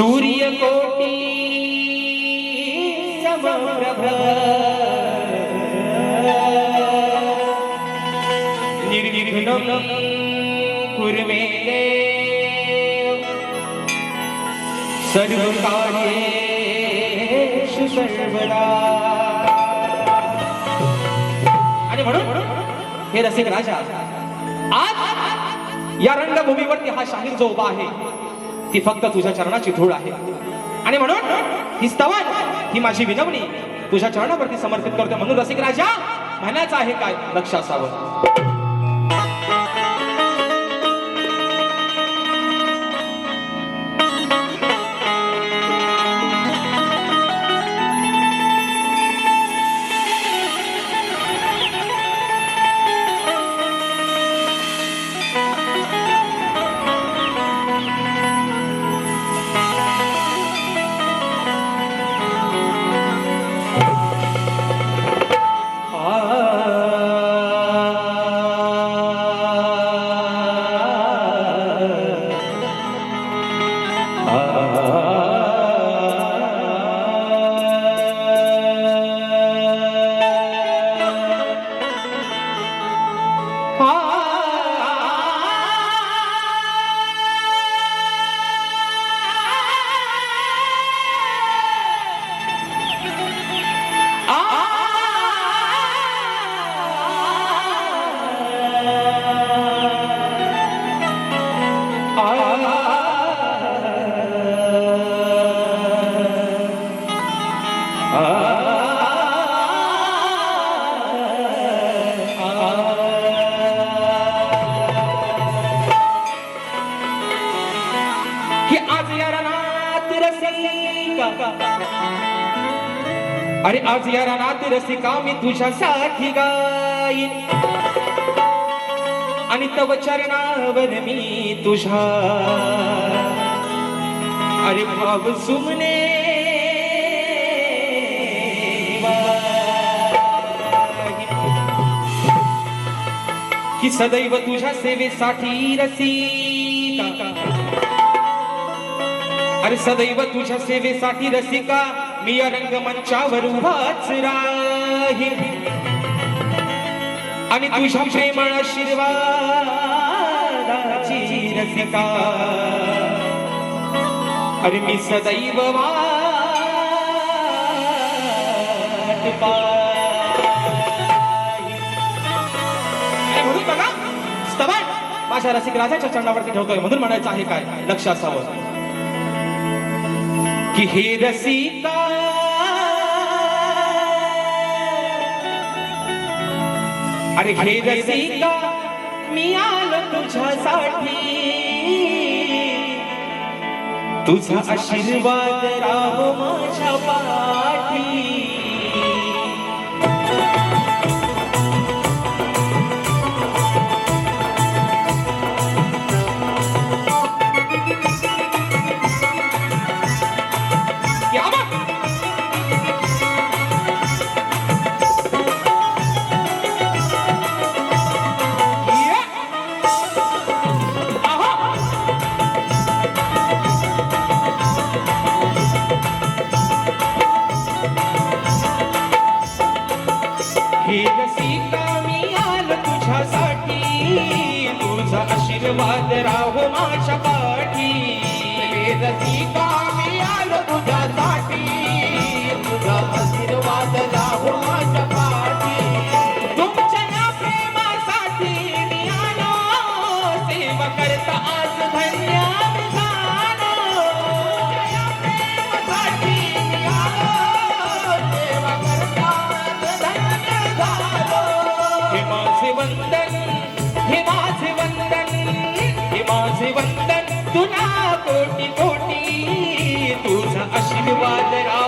सूर्यकोटी समप्रभ निर्विघ्नं कुरु मे देव सर्वकार्येषु सर्वदा आणि म्हणून हे रसिक राजा आज या रंगभूमीवरती हा शाहीर जो उभा आहे ती फक्त तुझ्या चरणाची धूळ आहे. आणि म्हणून ही स्तवन ही माझी विनवणी. तुझ्या चरणावरती समर्पित करतो म्हणून रसिक राजा म्हणायचं आहे काय? लक्ष असावं अरे आज या रनात रसिका मी तुझ्यासाठी गाईन. आणि तव चरणावर मी तुझ्या अरे भाव सुमने. की सदैव तुझ्या सेवेसाठी रसिका. अरे सदैव तुझ्या सेवेसाठी रसिका मी या रंगमंचावर उभाच राही आणि तुझ्या प्रेमळ आशीर्वादाची रसिका. अरे मी सदैव वाट म्हणून बघा स्तवन माझ्या रसिक राजाच्या चरणावरती ठेवतोय. म्हणून म्हणायचं आहे काय? लक्ष असावं कि हे रसिका अरे हे रसिका मी आलो तुझ्यासाठी. तुझा आशीर्वाद राहो माझ्या पाठी माझ्यासाठी. तुझा आशीर्वाद राहो माझ्या पाठी. हे कामी आलो तुझ्यासाठी. तुझा आशीर्वाद राहो माझ्या तुझा आशीर्वाद रा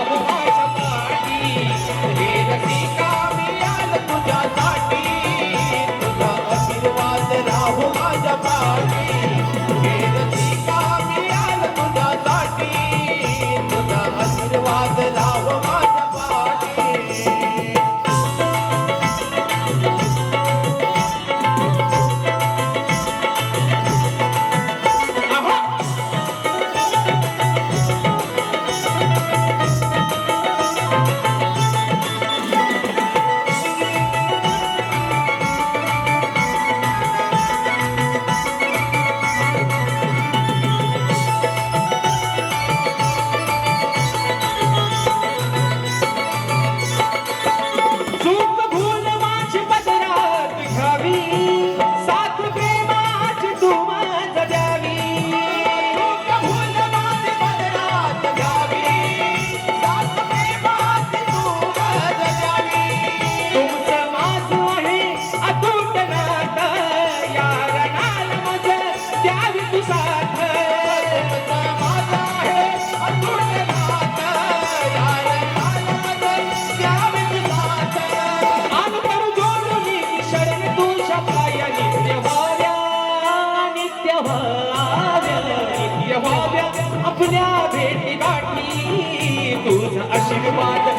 the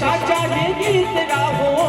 देशाच्या हे गीत राहोटी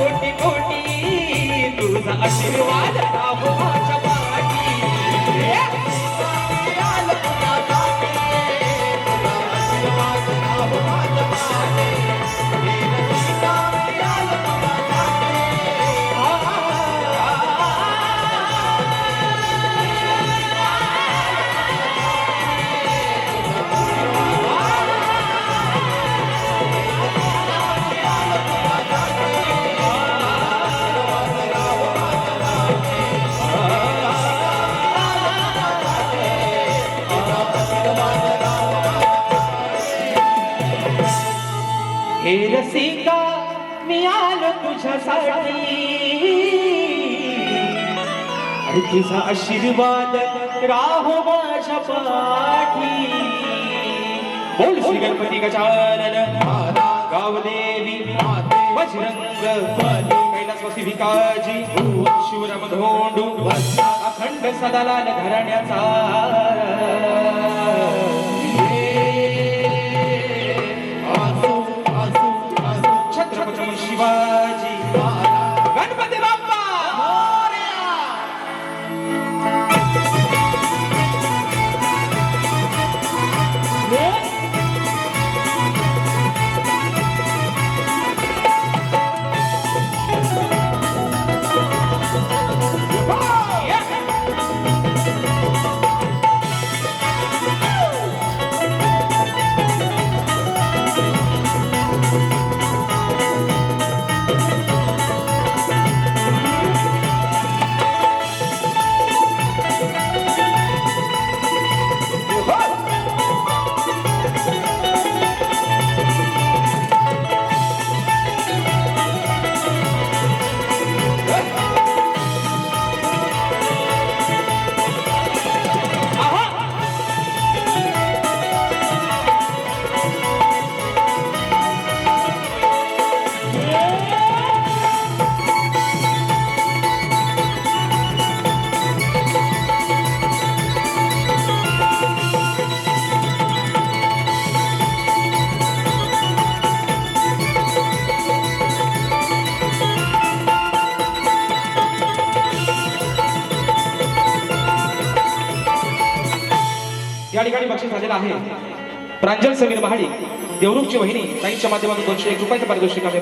कोटी कोटी तुझा आशीर्वाद राहो. सीता रसिका मी आलो तुझ्यासाठी. आणि तुझा आशीर्वाद राहो माझ्या पाठी. बोल श्री गणपती गजानन गावदेवी बजरंग कैलासवासी भिकाजी शिवराम धोंडू अखंड सदालाल घराण्याचा. Jehovah. ठिकाणी बक्षीस झालेलं आहे. प्रांजल समीर महाडी देवरूखची वहिनी ताईंच्या माध्यमातून दोनशे एक रुपयाचं पारितोषिक आम्ही